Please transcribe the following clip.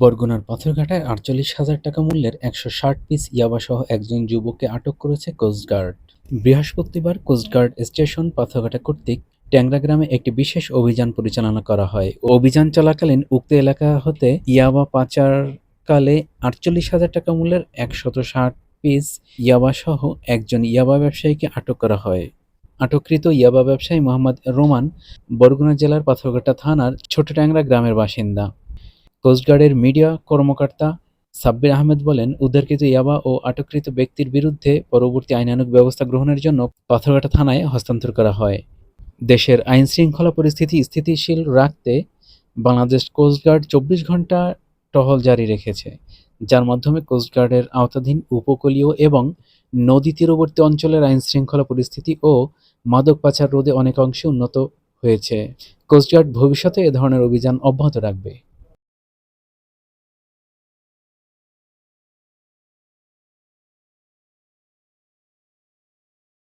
বরগুনার পাথরঘাটায় আটচল্লিশ হাজার টাকা মূল্যের একশো ষাট পিস ইয়াবাসহ একজন যুবককে আটক করেছে কোস্টগার্ড বৃহস্পতিবার কোস্টগার্ড স্টেশন পাথরঘাটা কর্তৃক ট্যাংরা গ্রামে একটি বিশেষ অভিযান পরিচালনা করা হয়। অভিযান চলাকালীন উক্ত এলাকা হতে ইয়াবা পাচারকালে আটচল্লিশ হাজার টাকা মূল্যের একশত ষাট পিস ইয়াবাসহ একজন ইয়াবা ব্যবসায়ীকে আটক করা হয়। আটককৃত ইয়াবা ব্যবসায়ী মোহাম্মদ রোমান বরগুনা জেলার পাথরঘাটা থানার ছোট ট্যাংরা গ্রামের বাসিন্দা। কোস্টগার্ডের মিডিয়া কর্মকর্তা সাব্বির আহমেদ বলেন, উদ্ধারকৃত ইয়াবা ও আটককৃত ব্যক্তির বিরুদ্ধে পরবর্তী আইনানুগ ব্যবস্থা গ্রহণের জন্য পাথরঘাটা থানায় হস্তান্তর করা হয়। দেশের আইন শৃঙ্খলা পরিস্থিতি স্থিতিশীল রাখতে বাংলাদেশ কোস্টগার্ড চব্বিশ ঘণ্টা টহল জারি রেখেছে, যার মাধ্যমে কোস্টগার্ডের আওতাধীন উপকূলীয় এবং নদী তীরবর্তী অঞ্চলের আইন শৃঙ্খলা পরিস্থিতি ও মাদক পাচার রোধে অনেকাংশে উন্নত হয়েছে। কোস্টগার্ড ভবিষ্যতে এ ধরনের অভিযান অব্যাহত রাখবে।